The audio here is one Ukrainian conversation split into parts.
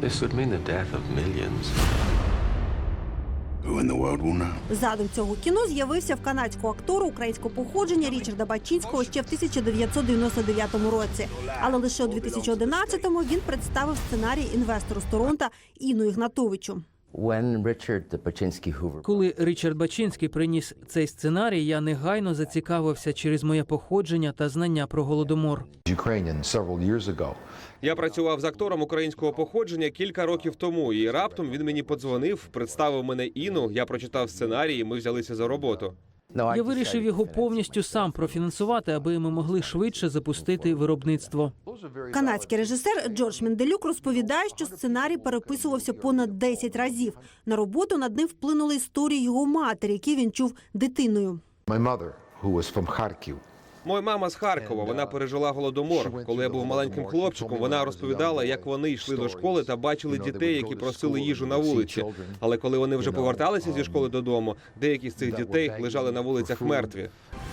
This would mean the death of millions. Who in the world will know? Задум цього кіно з'явився в канадського актору українського походження Річарда Бачинського ще в 1999 році. Але лише у 2011-му він представив сценарій інвестору з Торонто Іну Ігнатовичу. When Richard Bachinski Коли Річард Бачинський приніс цей сценарій, я негайно зацікавився через моє походження та знання про голодомор. Ukrainian several years. Я працював з актором українського походження кілька років тому, і раптом він мені подзвонив, представив мене Іну. Я прочитав сценарій, і ми взялися за роботу. Я вирішив його повністю сам профінансувати, аби ми могли швидше запустити виробництво. Канадський режисер Джордж Менделюк розповідає, що сценарій переписувався понад 10 разів. На роботу над ним вплинули історії його матері, які він чув дитиною. Моя мати, яка з Kharkiv, Моя мама з Харкова. Вона пережила голодомор. Коли я був маленьким хлопчиком, вона розповідала, як вони йшли до школи та бачили дітей, які просили їжу на вулиці. Але коли вони вже поверталися зі школи додому, деякі з цих дітей лежали на вулицях мертві.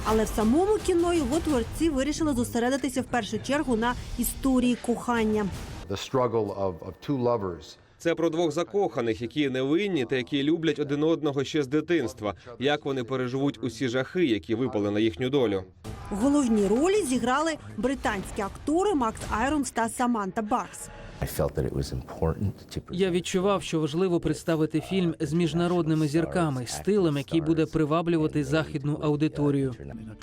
Але в самому кіно його творці вирішили зосередитися в першу чергу на історії кохання. Це про двох закоханих, які невинні та які люблять один одного ще з дитинства. Як вони переживуть усі жахи, які випали на їхню долю. Головні ролі зіграли британські актори Макс Айронс та Саманта Баркс. Я відчував, що важливо представити фільм з міжнародними зірками, стилем, який буде приваблювати західну аудиторію.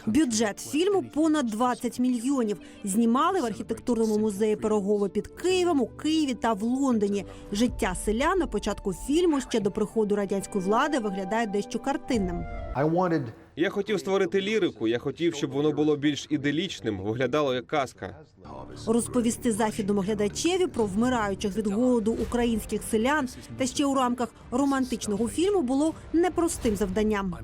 Бюджет фільму понад 20 мільйонів. Знімали в архітектурному музеї Пирогово під Києвом, у Києві та в Лондоні. Життя селян на початку фільму ще до приходу радянської влади виглядає дещо картинним. Я хотів створити лірику. Я хотів, щоб воно було більш іделічним, виглядало як казка. Розповісти західному глядачеві про вмираючих від голоду українських селян та ще у рамках романтичного фільму було непростим завданням.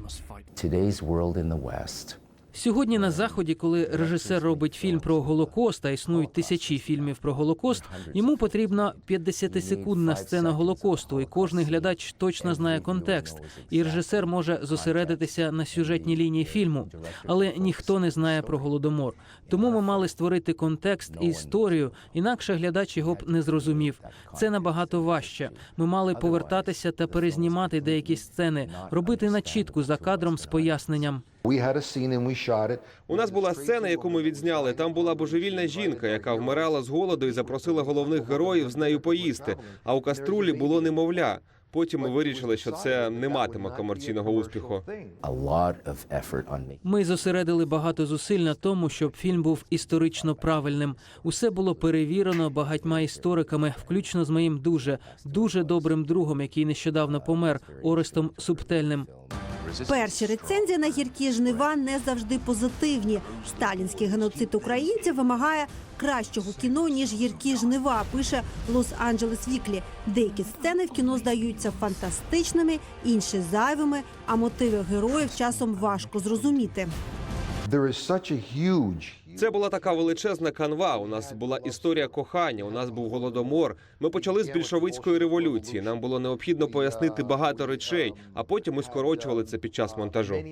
today's world in the West. Сьогодні на заході, коли режисер робить фільм про Голокост, а існують тисячі фільмів про Голокост, йому потрібна 50-секундна сцена Голокосту, і кожний глядач точно знає контекст. І режисер може зосередитися на сюжетній лінії фільму, але ніхто не знає про голодомор. Тому ми мали створити контекст і історію, інакше глядач його б не зрозумів. Це набагато важче. Ми мали повертатися та перезнімати деякі сцени, робити начітку за кадром з поясненням. We had a scene and we shot it. У нас була сцена, яку ми відзняли. Там була божевільна жінка, яка вмирала з голоду і запросила головних героїв з нею поїсти. А у каструлі було немовля. Потім ми вирішили, що це не матиме комерційного успіху. A lot of effort on making. Ми зосередили багато зусиль на тому, щоб фільм був історично правильним. Усе було перевірено багатьма істориками, включно з моїм дуже дуже добрим другом, який нещодавно помер Орестом Субтельним. Перші рецензії на гіркі жнива не завжди позитивні. Сталінський геноцид українців вимагає кращого кіно ніж гіркі жнива. Пише Лос-Анджелес Віклі. Деякі сцени в кіно здаються фантастичними, інші зайвими, а мотиви героїв часом важко зрозуміти. There is such a huge, Це була така величезна канва. У нас була історія кохання. У нас був голодомор. Ми почали з більшовицької революції. Нам було необхідно пояснити багато речей, а потім ми скорочували це під час монтажу.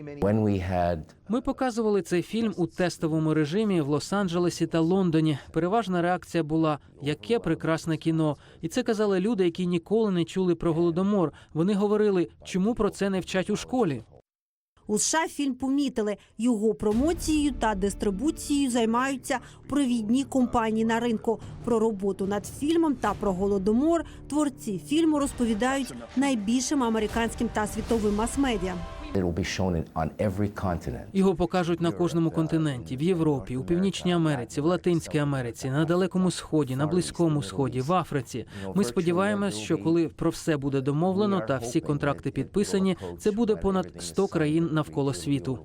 Ми показували цей фільм у тестовому режимі в Лос-Анджелесі та Лондоні. Переважна реакція була яке прекрасне кіно. І це казали люди, які ніколи не чули про голодомор. Вони говорили, чому про це не вчать у школі. У США фільм помітили. Його промоцією та дистрибуцією займаються провідні компанії на ринку. Про роботу над фільмом та про голодомор творці фільму розповідають найбільшим американським та світовим мас-медіа. It will be shown in, on every continent. Його покажуть на кожному континенті: в Європі, у Північній Америці, в Латинській Америці, на Далекому Сході, на Близькому Сході, в Африці. Ми сподіваємось, що коли про все буде домовлено та всі контракти підписані, це буде понад 100 країн навколо світу.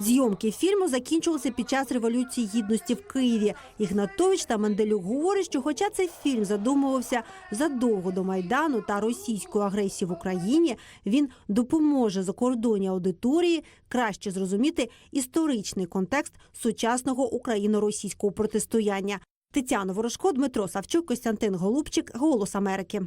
Зйомки фільму закінчилися під час революції гідності в Києві. Ігнатович та Менделюк говорять, що, хоча цей фільм задумувався задовго до майдану та російської агресії в Україні, він допоможе закордонній аудиторії краще зрозуміти історичний контекст сучасного україно-російського протистояння. Тетяна Ворожко, Дмитро Савчук, Костянтин Голубчик, Голос Америки.